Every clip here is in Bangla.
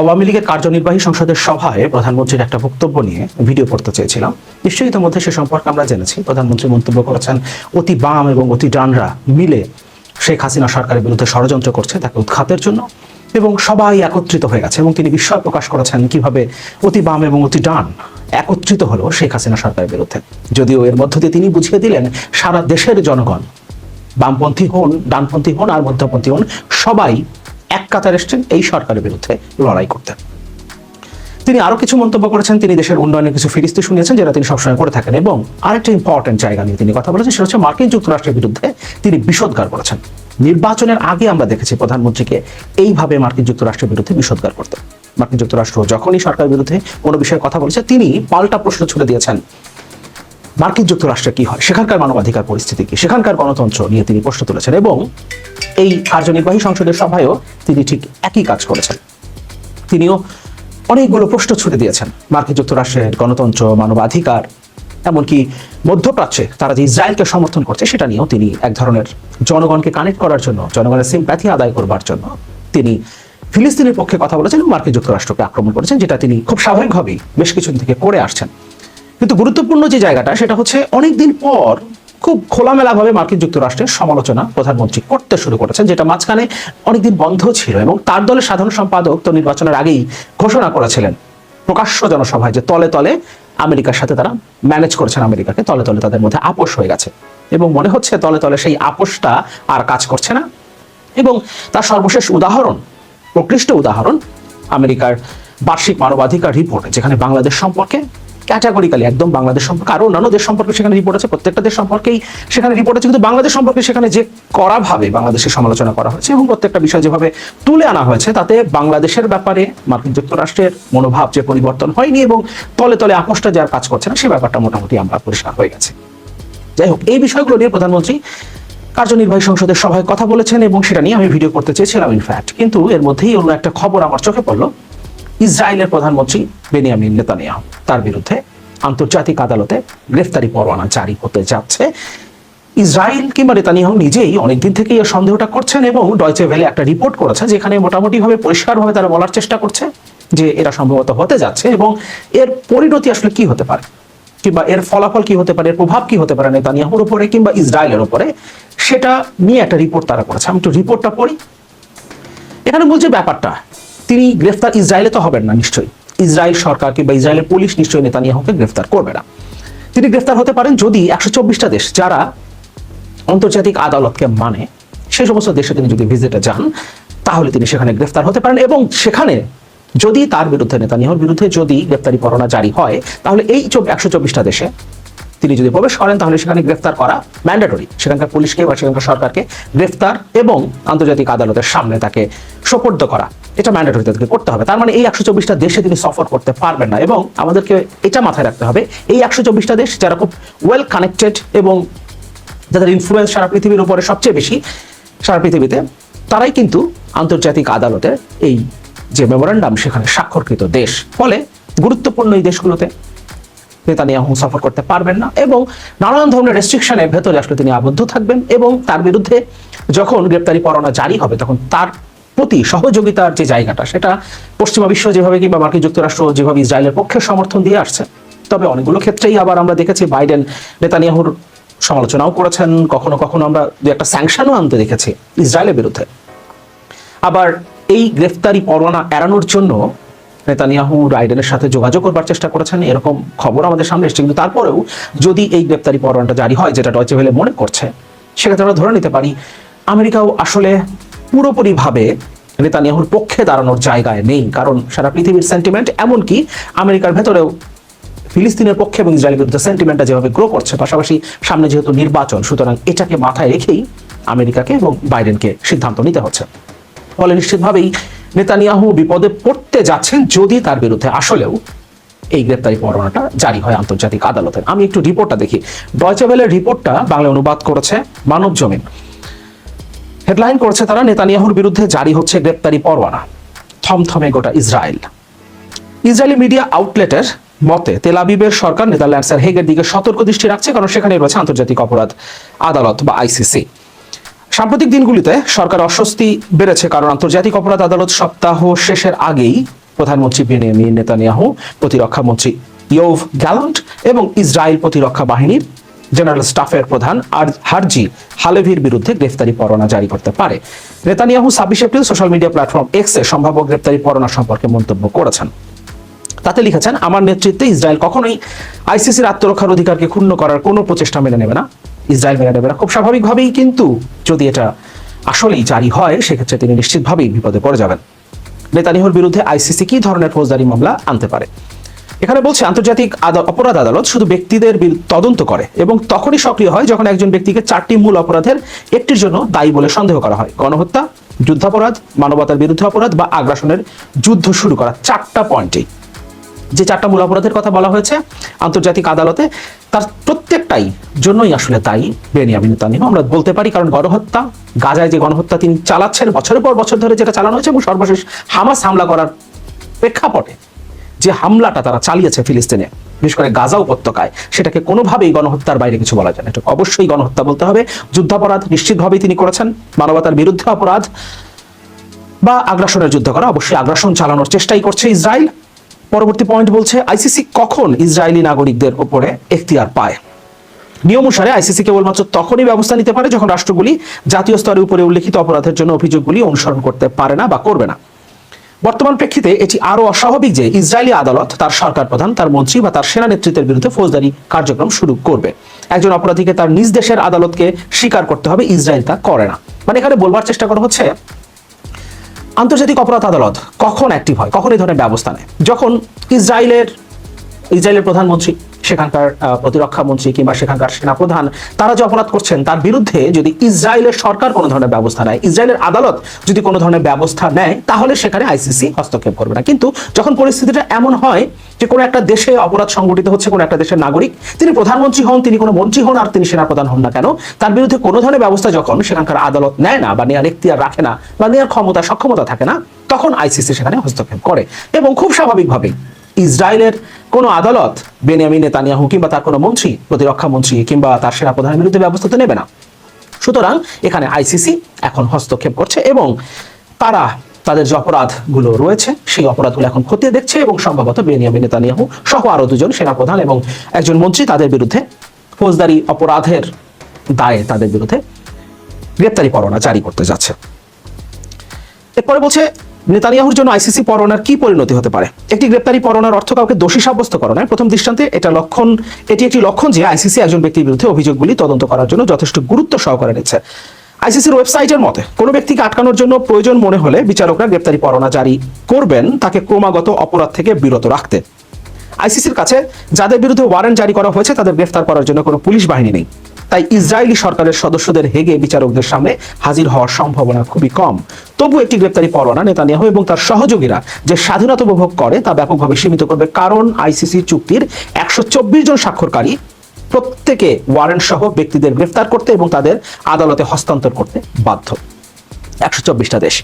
আওয়ামী লীগের কার্যনির্বাহী সংসদের সভায় প্রধানমন্ত্রীর একটা বক্তব্য নিয়ে ভিডিও করতে চেয়েছিলাম। নিশ্চয়ই ইতিমধ্যে সে সম্পর্কে আমরা জেনেছি। প্রধানমন্ত্রী মন্তব্য করেছেন, অতি বাম এবং অতি ডানরা মিলে শেখ হাসিনা সরকারের বিরুদ্ধে ষড়যন্ত্র করছে তাকে উৎখাতের জন্য এবং সবাই একত্রিত হয়ে গেছে এবং তিনি বিস্ময় প্রকাশ করেছেন কীভাবে অতি বাম এবং অতি ডান একত্রিত হলো শেখ হাসিনা সরকারের বিরুদ্ধে। যদিও এর মধ্য দিয়ে তিনি বুঝিয়ে দিলেন, সারা দেশের জনগণ, বামপন্থী হন, ডানপন্থী হন আর মধ্যপন্থী হন, সবাই এক কাতার এসছেন এই সরকারের বিরুদ্ধে লড়াই করতে। তিনি আরও কিছু মন্তব্য করেছেন, তিনি দেশের উন্নয়নের কিছু ফিরিস্তি শুনিয়েছেন যেটা তিনি সবসময় করে থাকেন এবং আরেকটা ইম্পর্টেন্ট জায়গা নিয়ে তিনি কথা বলেছেন, সেটা হচ্ছে মার্কিন যুক্তরাষ্ট্রের বিরুদ্ধে তিনি বিষোদ্গার করেছেন। নির্বাচনের আগে আমরা দেখেছি প্রধানমন্ত্রীকে এইভাবে মার্কিন যুক্তরাষ্ট্রের বিরুদ্ধে বিষোদ্গার করতে। মার্কিন যুক্তরাষ্ট্র যখনই সরকারের বিরুদ্ধে কোনো বিষয়ে কথা বলেছে, তিনি পাল্টা প্রশ্ন ছুড়ে দিয়েছেন। মার্কিন যুক্তরাষ্ট্রে কি হয়? সেখানকার মানবাধিকার পরিস্থিতি কি? সেখানকার গণতন্ত্র নিয়ে তিনি প্রশ্ন তুলেছেন এবং এই কার্যনির্বাহী সংসদের সভায়ও তিনি ঠিক একই কাজ করেছেন। তিনিও অনেকগুলো প্রশ্ন ছুটে দিয়েছেন। মার্কিন যুক্তরাষ্ট্রের গণতন্ত্র, মানবাধিকার, এমনকি মধ্যপ্রাচ্যে তারা যে ইসরায়েলকে সমর্থন করছে, সেটা নিয়েও তিনি এক ধরনের জনগণকে কানেক্ট করার জন্য, জনগণের সিম্প্যাথি আদায় করবার জন্য তিনি ফিলিস্তিনের পক্ষে কথা বলেছেন মার্কিন যুক্তরাষ্ট্রকে আক্রমণ করেছেন, যেটা তিনি খুব স্বাভাবিকভাবেই বেশ কিছুদিন থেকে করে আসছেন। কিন্তু গুরুত্বপূর্ণ যে জায়গাটা, সেটা হচ্ছে অনেকদিন পর খুব খোলামেলাভাবে মার্কিন যুক্তরাষ্ট্রের সমালোচনা প্রধানমন্ত্রী করতে শুরু করেছেন, যেটা মাঝখানে অনেকদিন বন্ধ ছিল এবং তার দলের সাধারণ সম্পাদক তো নির্বাচনের আগেই ঘোষণা করেছিলেন প্রকাশ্য জনসভায় যে তলে তলে আমেরিকার সাথে তারা ম্যানেজ করেছেন আমেরিকাকে, তলে তলে তাদের মধ্যে আপোষ হয়ে গেছে। এবং মনে হচ্ছে তলে তলে সেই আপোষটা আর কাজ করছে না। এবং তার সর্বশেষ উদাহরণ, প্রকৃষ্ট উদাহরণ, আমেরিকার বার্ষিক মানবাধিকার রিপোর্ট, যেখানে বাংলাদেশ সম্পর্কে ক্যাটাগরিক্যালি একদম বাংলাদেশ সম্পর্কে আরও অন্যান্য দেশ সম্পর্কে সেখানে রিপোর্ট আছে, প্রত্যেকটা দেশ সম্পর্কেই সেখানে রিপোর্ট আছে, কিন্তু বাংলাদেশ সম্পর্কে সেখানে যে কড়াভাবে বাংলাদেশের সমালোচনা করা হয়েছে এবং প্রত্যেকটা বিষয় যেভাবে তুলে আনা হয়েছে, তাতে বাংলাদেশের ব্যাপারে, মার্কিন যুক্তরাষ্ট্রের মনোভাব যে পরিবর্তন হয়নি এবং তলে তলে আপোষটা যার কাজ করছে না, সে ব্যাপারটা মোটামুটি আমরা পরিষ্কার হয়ে গেছে। যাই হোক, এই বিষয়গুলো নিয়ে প্রধানমন্ত্রী কার্যনির্বাহী সংসদের সভায় কথা বলেছেন এবং সেটা নিয়ে আমি ভিডিও করতে চেয়েছিলাম ইনফ্যাক্ট কিন্তু এর মধ্যেই অন্য একটা খবর আমার চোখে পড়ল। ইসরায়েলের প্রধানমন্ত্রী বেনিয়ামিন নেতানিয়াহু। তার বিরুদ্ধে আন্তর্জাতিক আদালতে গ্রেফতারি পরোয়ানা জারি হতে যাচ্ছে। ইসরায়েল কিংবা নেতানিয়াহু নিজেই অনেকদিন থেকেই এই সন্দেহটা করছেন এবং ডয়চে ভ্যালে একটা রিপোর্ট করেছে যেখানে মোটামুটিভাবে পরিষ্কারভাবে তারা বলার চেষ্টা করছে যে এটা সম্ভবত হতে যাচ্ছে এবং এর পরিণতি আসলে কি হতে পারে? কিংবা এর ফলাফল কি হতে পারে? এর প্রভাব কি হতে পারে নেতানিয়াহুর উপরে কিংবা ইসরায়েলের উপরে? সেটা নিয়ে একটা রিপোর্ট তারা করেছে। আমি একটু রিপোর্টটা পড়ি। এখানে বলছে ব্যাপারটা তিনি গ্রেফতার, ইসরায়েলে তো হবেন না নিশ্চয়ই। ইসরায়েল সরকার কিংবা ইসরায়েলের পুলিশ নিশ্চয়ই নেতানিয়াহুকে গ্রেফতার করবে না। তিনি গ্রেফতার হতে পারেন যদি একশো চব্বিশটা দেশ, যারা আন্তর্জাতিক আদালতকে মানে সেই সমস্ত দেশে তিনি যদি ভিজিটে যান, তাহলে তিনি সেখানে গ্রেফতার হতে পারেন এবং সেখানে যদি তার বিরুদ্ধে, নেতানিয়াহুর বিরুদ্ধে যদি গ্রেফতারি পরোয়ানা জারি হয়, তাহলে এই একশো চব্বিশটা দেশে তিনি যদি প্রবেশ করেন, তাহলে সেখানে গ্রেফতার করা ম্যান্ডেটরি। সেখানকার পুলিশকে বা সেখানকার সরকারকে গ্রেফতার এবং আন্তর্জাতিক আদালতের সামনে তাকে সোপর্দ করা। এটা ম্যান্ডেটরি তাদেরকে করতে হবে। তার মানে এই একশো চব্বিশটা দেশে তিনি সফর করতে পারবেন না এবং আমাদেরকে এটা মাথায় রাখতে হবে, এই একশো চব্বিশটা দেশ যারা খুব ওয়েল কানেক্টেড এবং যাদের ইনফ্লুয়েন্স সারা পৃথিবীর উপরে সবচেয়ে বেশি, সারা পৃথিবীতে, তারাই কিন্তু আন্তর্জাতিক আদালতে এই যে মেমোরান্ডাম সেখানে স্বাক্ষরকৃত দেশ। ফলে গুরুত্বপূর্ণ এই দেশগুলোতে নেতানিয়াহু সফর করতে পারবেন না এবং নানান ধরনের রেস্ট্রিকশনের ভেতরে আসলে তিনি আবদ্ধ থাকবেন এবং তার বিরুদ্ধে যখন গ্রেপ্তারি পরোয়ানা জারি হবে, তখন তার প্রতি সহযোগিতার যে জায়গাটা, সেটা পশ্চিমা বিশ্ব যেভাবে কিংবা মার্কিন যুক্তরাষ্ট্র যেভাবে ইসরায়েলের পক্ষে সমর্থন দিয়ে আসছে, তবে অনেকগুলো ক্ষেত্রেই আবার আমরা দেখেছি বাইডেন নেতানিয়াহুর সমালোচনাও করেছেন, কখনো কখনো আমরা দু একটা স্যাংশনও আনতে দেখেছি ইসরায়েলের বিরুদ্ধে। আবার এই গ্রেফতারি পরোয়ানা এড়ানোর জন্য নেতানিয়াহু রাইডেনের সাথে যোগাযোগ করবার চেষ্টা করেছেন। এরকম খবর আমাদের সামনে এসেছে। কিন্তু তারপরেও যদি এই গ্রেপ্তারি পরোয়ানাটা জারি হয়, যেটা ডয়চে ভেলে মনে করছে সেক্ষেত্রে আমরা ধরে নিতে পারি, আমেরিকাও আসলে পুরোপুরিভাবে নেতানিয়াহুর পক্ষে দাঁড়ানোর জায়গায় নেই। কারণ সারা পৃথিবীর সেন্টিমেন্ট এমনকি আমেরিকার ভেতরেও ফিলিস্তিনের পক্ষে এবং ইসরায়েলের বিরুদ্ধে সেন্টিমেন্টটা যেভাবে গ্রো করছে, পাশাপাশি সামনে যেহেতু নির্বাচন, সুতরাং এটাকে মাথায় রেখেই আমেরিকাকে এবং বাইডেনকে সিদ্ধান্ত নিতে হচ্ছে। ফলে নিশ্চিতভাবেই নেতানিয়াহু বিপদে পড়তে যাচ্ছেন যদি তার বিরুদ্ধে আসলেও এই গ্রেপ্তারি পরোয়ানাটা জারি হয় আন্তর্জাতিক আদালতে। আমি একটু রিপোর্টটা দেখি। ডয়চেবেলের রিপোর্টটা বাংলা অনুবাদ করেছে মানব জমিন। হেডলাইন করছে তারা, নেতানিয়াহুর বিরুদ্ধে জারি হচ্ছে গ্রেপ্তারি পরোয়ানা। থমথমে গোটা ইসরায়েল। ইসরায়েলি মিডিয়া আউটলেটের মতে তেলাবিবের সরকার নেদারল্যান্ডসের হেগের দিকে সতর্ক দৃষ্টি রাখছে, কারণ সেখানে রয়েছে আন্তর্জাতিক অপরাধ আদালত বা আইসিসি। সাম্প্রতিক দিনগুলিতে সরকার অস্বস্তি বেড়েছে, কারণ আন্তর্জাতিক অপরাধ আদালত সপ্তাহ শেষের আগেই প্রধানমন্ত্রী বেনিয়ামিন নেতানিয়াহু প্রতিরক্ষা মন্ত্রী ইয়োভ গ্যালান্ট এবং ইসরায়েল প্রতিরক্ষা বাহিনীর জেনারেল স্টাফের প্রধান আর হারজি হালেভির বিরুদ্ধে গ্রেফতারি পরোয়ানা জারি করতে পারে। নেতানিয়াহু ছাব্বিশ এপ্রিল সোশ্যাল মিডিয়া প্ল্যাটফর্ম এক্সে সম্ভাব্য গ্রেফতারি পরোয়ানা সম্পর্কে মন্তব্য করেছেন। তাতে লিখেছেন, আমার নেতৃত্বে ইসরায়েল কখনোই আইসিসির আত্মরক্ষার অধিকারকে ক্ষুণ্ণ করার কোনো প্রচেষ্টা মেনে নেবে না। ইসরায়েল মেনে নেবে। না খুব স্বাভাবিকভাবেই কিন্তু যদি এটা আসলেই জারি হয়, সেক্ষেত্রে তিনি নিশ্চিতভাবেই বিপদে পড়ে যাবেন। নেতানিয়াহুর বিরুদ্ধে আইসিসি কি ধরনের ফৌজদারি মামলা আনতে পারে? এখানে বলছে, আন্তর্জাতিক অপরাধ আদালত শুধু ব্যক্তিদের তদন্ত করে এবং তখনই সক্রিয় হয় যখন একজন ব্যক্তিকে চারটি মূল অপরাধের একটির জন্য দায়ী বলে সন্দেহ করা হয়। গণহত্যা, যুদ্ধাপরাধ, মানবতার বিরুদ্ধে অপরাধ বা আগ্রাসনের যুদ্ধ শুরু করা। চারটা পয়েন্টেই যে চারটা মূল অপরাধের কথা বলা হয়েছে, আন্তর্জাতিক আদালতে তার প্রত্যেকটাই জন্যই আসলে তাই, বেনিয়ামিন নেতানিয়াহু আমরা বলতে পারি কারণ গণহত্যা, গাজায় যে গণহত্যা তিনি চালাচ্ছেন, বছরের পর বছর ধরে যেটা চালানো হয়েছে এবং সর্বশেষ হামাস হামলা করার প্রেক্ষাপটে যে হামলাটা তারা চালিয়েছে ফিলিস্তিনে, বিশেষ করে গাজা উপত্যকায়, সেটাকে কোনোভাবেই গণহত্যার বাইরে কিছু বলা যায় না। অবশ্যই গণহত্যা বলতে হবে। যুদ্ধাপরাধ নিশ্চিতভাবেই তিনি করেছেন। মানবতার বিরুদ্ধে অপরাধ বা আগ্রাসনের যুদ্ধ করা, অবশ্যই আগ্রাসন চালানোর চেষ্টাই করছে ইসরায়েল। পরবর্তী পয়েন্ট বলছে, আইসিসি কখন ইসরায়েলি নাগরিকদের উপরে এখতিয়ার পায়? নিয়ম অনুসারে আইসিসি কেবলমাত্র তখনই ব্যবস্থা নিতে পারে যখন রাষ্ট্রগুলি জাতীয় স্তরে উপরে উল্লেখিত অপরাধের জন্য অভিযোগগুলি অনুসরণ করতে পারে না বা করবে না। বর্তমান প্রেক্ষিতে এটি আরও অস্বাভাবিক যে ইসরায়েলি আদালত, তার সরকার প্রধান, তার মন্ত্রী বা তার সেনা নেতৃত্বের বিরুদ্ধে ফৌজদারি কার্যক্রম শুরু করবে। একজন অপরাধীকে তার নিজ দেশের আদালতকে স্বীকার করতে হবে, ইসরায়েল তা করে না। মানে এখানে বলবার চেষ্টা করা হচ্ছে, আন্তর্জাতিক অপরাধ আদালত কখন অ্যাক্টিভ হয়, কখন এই ধরনের ব্যবস্থা নেয়? যখন ইসরায়েলের ইসরায়েলের প্রধানমন্ত্রী সেখানকার প্রতিরক্ষা মন্ত্রী কিংবা সেখানকার সেনাপ্রধান, তারা যে অপরাধ করছেন, তার বিরুদ্ধে যদি ইসরায়েলের সরকার কোনো ধরনের ব্যবস্থা নেয়, ইসরায়েলের আদালত যদি কোনো ধরনের ব্যবস্থা নেয়, তাহলে সেখানে আইসিসি হস্তক্ষেপ করবে না। কিন্তু যখন পরিস্থিতিটা এমন হয় যে কোনো একটা দেশে অপরাধ সংগঠিত হচ্ছে, কোনো একটা দেশের নাগরিক, তিনি প্রধানমন্ত্রী হন, তিনি কোনো মন্ত্রী হন আর তিনি সেনাপ্রধান হন না কেন, তার বিরুদ্ধে কোনো ধরনের ব্যবস্থা যখন সেখানকার আদালত নেয় না বা নেয়ার এখতিয়ার রাখে না বা নেয়ার ক্ষমতা, সক্ষমতা থাকে না, তখন আইসিসি সেখানে হস্তক্ষেপ করে। এবং খুব স্বাভাবিকভাবেই ইসরায়েলের কোনো আদালত বেনিয়ামিন নেতানিয়াহু কিংবা তার কোনো মন্ত্রী, প্রতিরক্ষা মন্ত্রী কিংবা তার সেনাপ্রধানের বিরুদ্ধে ব্যবস্থা তো নেবে না। সুতরাং এখানে আইসিসি এখন হস্তক্ষেপ করছে এবং তারা তাদের যে অপরাধগুলো রয়েছে, সেই অপরাধগুলো এখন খতিয়ে দেখছে এবং সম্ভবত বেনিয়ামিন নেতানিয়াহু সহ আরও দুজন সেনাপ্রধান এবং একজন মন্ত্রী তাদের বিরুদ্ধে ফৌজদারি অপরাধের দায়ে তাদের বিরুদ্ধে গ্রেপ্তারি পরোয়ানা জারি করতে যাচ্ছে। এরপরে বলছে নেতানিয়াহুর জন্য আইসিসি পরোনার কি পরিণতি হতে পারে? একটি গ্রেপ্তারি পরোনার অর্থ কাউকে দোষী সাব্যস্ত করা নয় প্রথম দৃষ্টান্তে এটা লক্ষণ, এটি একটি লক্ষণ যে আইসিসি একজন ব্যক্তির বিরুদ্ধে অভিযোগগুলি তদন্ত করার জন্য যথেষ্ট গুরুত্ব সহকারে নিচ্ছে। আইসিসির ওয়েবসাইটের মতে, কোনো ব্যক্তিকে আটকানোর জন্য প্রয়োজন মনে হলে বিচারকরা গ্রেপ্তারি পরোয়ানা জারি করবেন, তাকে ক্রমাগত অপরাধ থেকে বিরত রাখতে। আইসিসির কাছে যাদের বিরুদ্ধে ওয়ারেন্ট জারি করা হয়েছে, তাদের গ্রেফতার করার জন্য কোনো পুলিশ বাহিনী নেই। তাই ইসরায়েলি সরকারের সদস্যদের হেগে বিচারকদের সামনে হাজির হওয়ার সম্ভাবনা খুবই কম। তবু একটি গ্রেপ্তারি পরোয়ানা নেতানিয়াহু এবং তার সহযোগীরা যে স্বাধীনতা উপভোগ করে তা ব্যাপকভাবে সীমিত করবে কারণ আইসিসি চুক্তির একশো চব্বিশ জন স্বাক্ষরকারী প্রত্যেকে ওয়ারেন্ট সহ ব্যক্তিদের গ্রেফতার করতে এবং তাদের আদালতে হস্তান্তর করতে বাধ্য। একশো চব্বিশটা দেশ।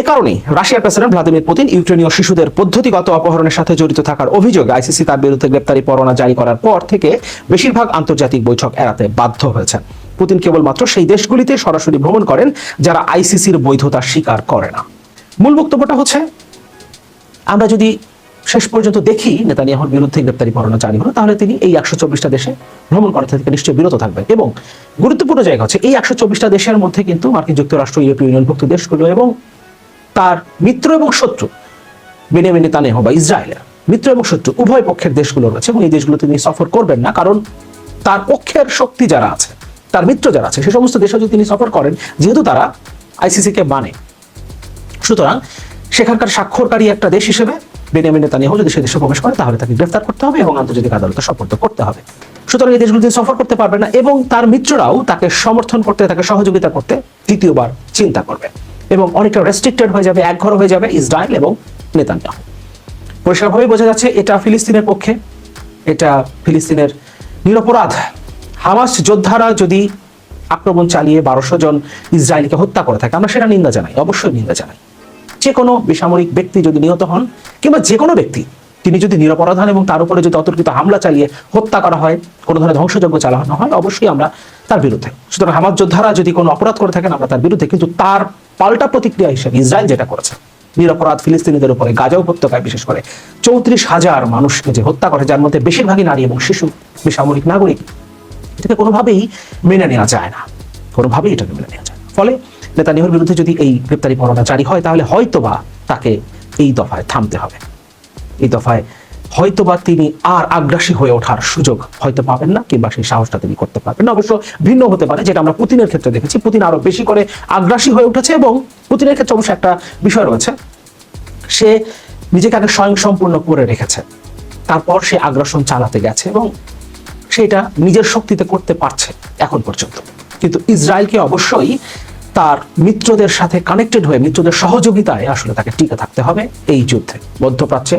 এ কারণে রাশিয়ার প্রেসিডেন্ট ভ্লাদিমির পুতিন ইউক্রেনীয় শিশুদের পদ্ধতিগত অপহরণের সাথে জড়িত থাকার অভিযোগে আইসিসি তার বিরুদ্ধে গ্রেপ্তারি পরোয়ানা জারি করার পর থেকে বেশিরভাগ আন্তর্জাতিক বৈঠক এড়াতে বাধ্য হয়েছেন। পুতিন কেবলমাত্র সেই দেশগুলিতে সরাসরি ভ্রমণ করেন যারা আইসিসির বৈধতা স্বীকার করে না। মূল বক্তব্যটা হচ্ছে, আমরা যদি শেষ পর্যন্ত দেখি নেতানিয়াহুর বিরুদ্ধে গ্রেপ্তারি পরোয়ানা জারি হলো, তাহলে তিনি এই একশো চব্বিশটা দেশে ভ্রমণ করা থেকে নিশ্চয়ই বিরত থাকবেন। এবং গুরুত্বপূর্ণ জায়গা হচ্ছে, এই একশো চব্বিশটা দেশের মধ্যে কিন্তু মার্কিন যুক্তরাষ্ট্র, ইউরোপীয় ইউনিয়নভুক্ত দেশগুলো এবং তার মিত্র এবং শত্রু, বেনিয়ামিন নেতানিয়াহু বা ইসরায়েলের মিত্র এবং শত্রু, উভয় পক্ষের দেশগুলো রয়েছে এবং এই দেশগুলো তিনি সফর করবেন না। কারণ তার পক্ষের শক্তি যারা আছে, তার মিত্র যারা আছে, সে সমস্ত দেশে যদি তিনি সফর করেন, যেহেতু তারা আইসিসি কে মানে। সুতরাং সেখানকার স্বাক্ষরকারী একটা দেশ হিসেবে বেনিয়ামিন নেতানিয়াহু যদি সে দেশে প্রবেশ করে, তাহলে তাকে গ্রেফতার করতে হবে এবং আন্তর্জাতিক আদালতে সপর্দ করতে হবে। সুতরাং এই দেশগুলো তিনি সফর করতে পারবে না এবং তার মিত্ররাও তাকে সমর্থন করতে, তাকে সহযোগিতা করতে দ্বিতীয়বার চিন্তা করবে এবং অনেকটা রেস্ট্রিক্টেড হয়ে যাবে, একঘর হয়ে যাবে ইসরায়েল এবং নেতানিয়াহু। পরিষ্কারভাবেই বোঝা যাচ্ছে এটা ফিলিস্তিনের পক্ষে, এটা ফিলিস্তিনের নিরপরাধ। হামাস যোদ্ধারা যদি আক্রমণ চালিয়ে বারোশো জন ইসরায়েলকে হত্যা করে থাকে, আমরা সেটা নিন্দা জানাই, অবশ্যই নিন্দা জানাই। যে কোনো বেসামরিক ব্যক্তি যদি নিহত হন, কিংবা যে কোনো ব্যক্তি, তিনি যদি নিরপরাধ হন এবং তার উপরে যদি অতর্কিত হামলা চালিয়ে হত্যা করা হয়, কোনো ধরনের ধ্বংসযজ্ঞ চালানো হয়, অবশ্যই আমরা তার বিরুদ্ধে। সুতরাং হামাজ যোদ্ধারা যদি কোনো অপরাধ করে থাকেন, আমরা তার বিরুদ্ধে, কিন্তু তার পাল্টা প্রতিক্রিয়া হিসেবে ইসরায়েল যেটা করেছে, নিরপরাধ ফিলিস্তিনিদের উপরে গাজা উপত্যকায় বিশেষ করে চৌত্রিশ হাজার মানুষকে যে হত্যা করে, যার মধ্যে বেশিরভাগই নারী এবং শিশু, বেসামরিক নাগরিক, এটাকে কোনোভাবেই মেনে নেওয়া যায় না। কোনোভাবেই এটাকে মেনে নেওয়া যায় ফলে নেতানিয়াহুর বিরুদ্ধে যদি এই গ্রেপ্তারি পরোয়ানা জারি হয়, তাহলে হয়তোবা তাকে এই দফায় থামতে হবে। এই দফায় হয়তোবা তিনি আর আগ্রাসী হয়ে ওঠার সুযোগ হয়তো পাবেন না, কিংবা সেই সাহসটা তিনি করতে পারবেন না। অবশ্য ভিন্ন হতে পারে, যেটা আমরা পুতিনের ক্ষেত্রে দেখেছি। পুতিন আরও বেশি করে আগ্রাসী হয়ে উঠেছে এবং পুতিনের ক্ষেত্রে অবশ্য একটা বিষয় রয়েছে। সে নিজেকে আগে স্বয়ং সম্পূর্ণ করে রেখেছে। তারপর সে আগ্রাসন চালাতে গেছে এবং সেটা নিজের শক্তিতে করতে পারছে এখন পর্যন্ত। কিন্তু ইসরায়েলকে অবশ্যই তার মিত্রদের সাথে কানেক্টেড হয়ে, মিত্রদের সহযোগিতায় আসলে তাকে টিকে থাকতে হবে এই যুদ্ধে। মধ্যপ্রাচ্যে